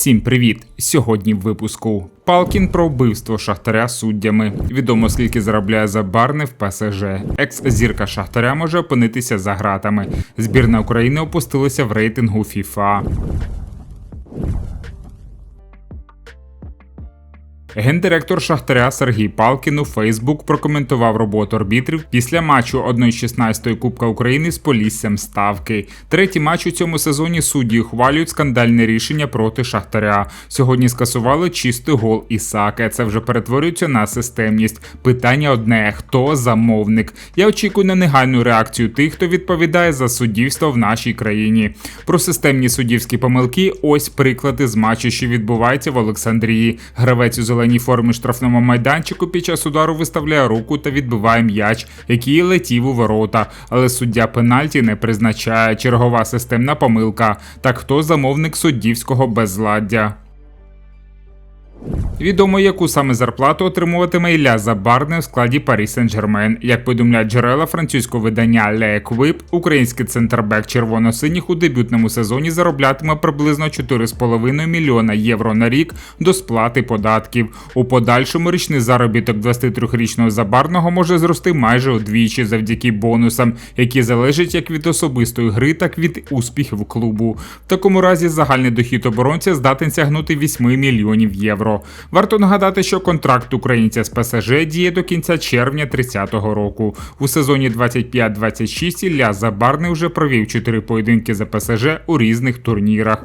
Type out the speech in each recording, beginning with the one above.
Всім привіт! Сьогодні в випуску Палкін про вбивство шахтаря суддями. Відомо скільки заробляє Забарне в ПСЖ. Екс-зірка шахтаря може опинитися за гратами. Збірна України опустилася в рейтингу FIFA. Гендиректор Шахтаря Сергій Палкін у Фейсбук прокоментував роботу арбітрів після матчу 1-16 Кубка України з Поліссям Ставки. Третій матч у цьому сезоні судді ухвалюють скандальне рішення проти Шахтаря. Сьогодні скасували чистий гол Ісака. Це вже перетворюється на системність. Питання одне: хто замовник? Я очікую на негайну реакцію тих, хто відповідає за суддівство в нашій країні. Про системні суддівські помилки. Ось приклади з матчу, що відбувається в Олександрії. Гравець у зеленій формі штрафному майданчику під час удару виставляє руку та відбиває м'яч, який летів у ворота. Але суддя пенальті не призначає чергова системна помилка. Так хто замовник суддівського безладдя? Відомо, яку саме зарплату отримуватиме Ілля Забарне в складі Парі Сен-Жермен. Як повідомляють джерела французького видання Le Equipe, український центрбек червоно-синіх у дебютному сезоні зароблятиме приблизно 4,5 мільйона євро на рік до сплати податків. У подальшому річний заробіток 23-річного забарного може зрости майже удвічі завдяки бонусам, які залежать як від особистої гри, так і від успіхів клубу. В такому разі загальний дохід оборонця здатен сягнути 8 мільйонів євро. Варто нагадати, що контракт українця з ПСЖ діє до кінця червня 30-го року. У сезоні 25-26 Ілля Забарний вже провів 4 поєдинки за ПСЖ у різних турнірах.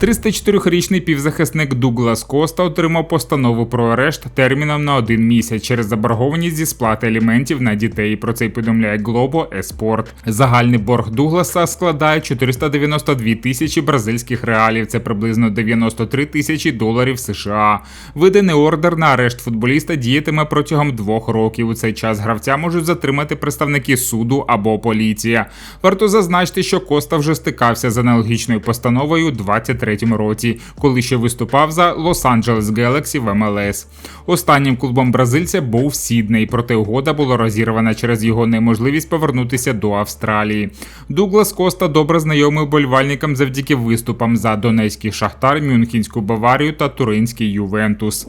304-річний півзахисник Дуглас Коста отримав постанову про арешт терміном на один місяць через заборгованість зі сплати аліментів на дітей. Про це й повідомляє Глобо Еспорт. Загальний борг Дугласа складає 492 тисячі бразильських реалів. Це приблизно 93 тисячі доларів США. Виданий ордер на арешт футболіста діятиме протягом двох років. У цей час гравця можуть затримати представники суду або поліція. Варто зазначити, що Коста вже стикався з аналогічною постановою 23 2023 році, коли ще виступав за Лос-Анджелес Galaxy в МЛС. Останнім клубом бразильця був Сідней, проте угода була розірвана через його неможливість повернутися до Австралії. Дуглас Коста добре знайомий болівальникам завдяки виступам за Донецький Шахтар, Мюнхенську Баварію та Туринський Ювентус.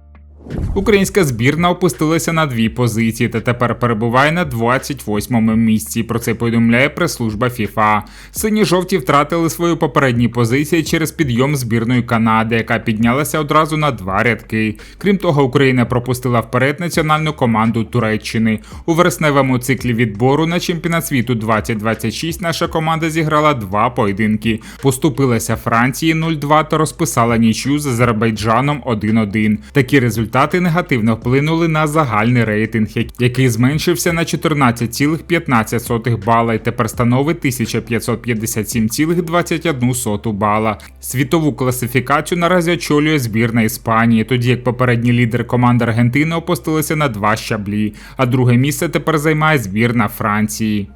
Українська збірна опустилася на дві позиції та тепер перебуває на 28-му місці. Про це повідомляє прес-служба ФІФА. Сині жовті втратили свої попередні позиції через підйом збірної Канади, яка піднялася одразу на два рядки. Крім того, Україна пропустила вперед національну команду Туреччини. У вересневому циклі відбору на чемпіонат світу 2026 наша команда зіграла два поєдинки. Поступилася Франції 0-2 та розписала нічю з Азербайджаном 1-1. Такі результати результати негативно вплинули на загальний рейтинг, який зменшився на 14,15 бала і тепер становить 1557,21 бала. Світову класифікацію наразі очолює збірна Іспанії, тоді як попередній лідер команди Аргентини опустилися на два щаблі, а друге місце тепер займає збірна Франції.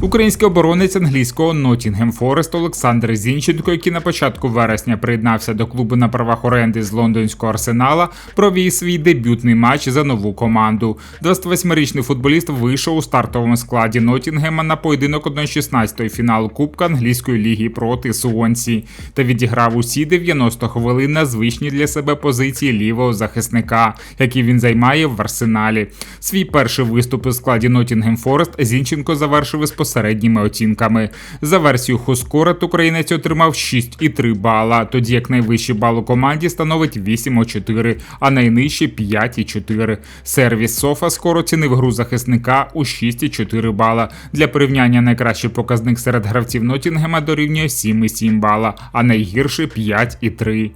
Український оборонець англійського Nottingham Forest Олександр Зінченко, який на початку вересня приєднався до клубу на правах оренди з лондонського арсенала, провів свій дебютний матч за нову команду. 28-річний футболіст вийшов у стартовому складі Нотінгема на поєдинок 1-16 фіналу Кубка англійської ліги проти Суонсі та відіграв усі 90 хвилин на звичні для себе позиції лівого захисника, які він займає в арсеналі. Свій перший виступ у складі Nottingham Forest Зінченко завершив безпосередніми оцінками. За версією Хускорет українець отримав 6,3 бала, тоді як найвищий бал у команді становить 8,4, а найнижчий 5,4. Сервіс Софа скоро оцінив гру захисника у 6,4 бала. Для порівняння найкращий показник серед гравців Нотінгема дорівнює 7,7 бала, а найгірший 5,3.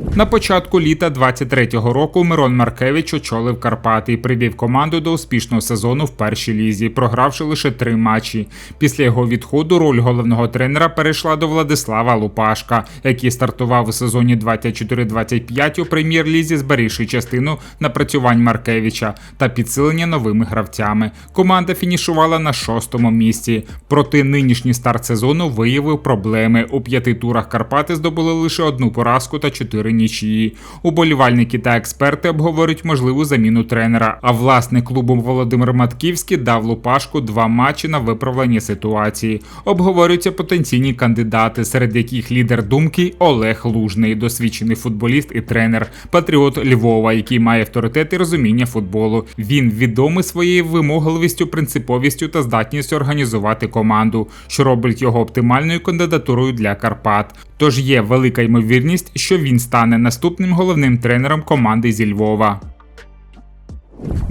На початку літа 23-го року Мирон Маркевич очолив Карпати і привів команду до успішного сезону в першій лізі, програвши лише три матчі. Після його відходу роль головного тренера перейшла до Владислава Лупашка, який стартував у сезоні 24-25 у прем'єр-лізі, зберігши частину напрацювань Маркевича та підсилення новими гравцями. Команда фінішувала на шостому місці. Проте нинішній старт сезону виявив проблеми. У п'яти турах Карпати здобули лише одну поразку та чотири нічиї. Уболівальники та експерти обговорюють можливу заміну тренера. А власник клубу Володимир Матківський дав Лупашку два матчі на виправлення ситуації. Обговорюються потенційні кандидати, серед яких лідер думки Олег Лужний, досвідчений футболіст і тренер, патріот Львова, який має авторитет і розуміння футболу. Він відомий своєю вимогливістю, принциповістю та здатністю організувати команду, що робить його оптимальною кандидатурою для Карпат. Тож є велика ймовірність, що він стане наступним головним тренером команди зі Львова.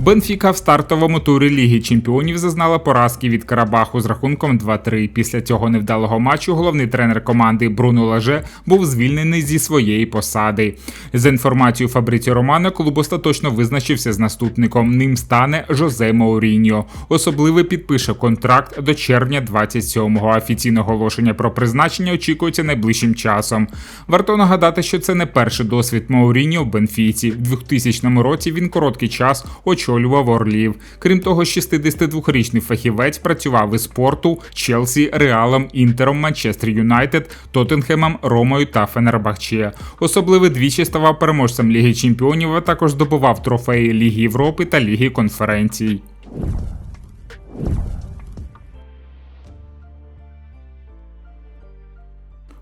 Бенфіка в стартовому турі Ліги Чемпіонів зазнала поразки від Карабаху з рахунком 2-3. Після цього невдалого матчу головний тренер команди Бруно Лаже був звільнений зі своєї посади. За інформацією Фабриці Романо, клуб остаточно визначився з наступником. Ним стане Жозе Мауріньо. Особливий підпише контракт до червня 27-го. Офіційне оголошення про призначення очікується найближчим часом. Варто нагадати, що це не перший досвід Мауріньо в Бенфіці. В 2000 році він короткий час очолював Орлів. Крім того, 62-річний фахівець працював із спорту, Челсі, Реалом, Інтером, Манчестер Юнайтед, Тоттенхемом, Ромою та Фенербахче. Особливо двічі ставав переможцем Ліги Чемпіонів, а також здобував трофеї Ліги Європи та Ліги конференцій.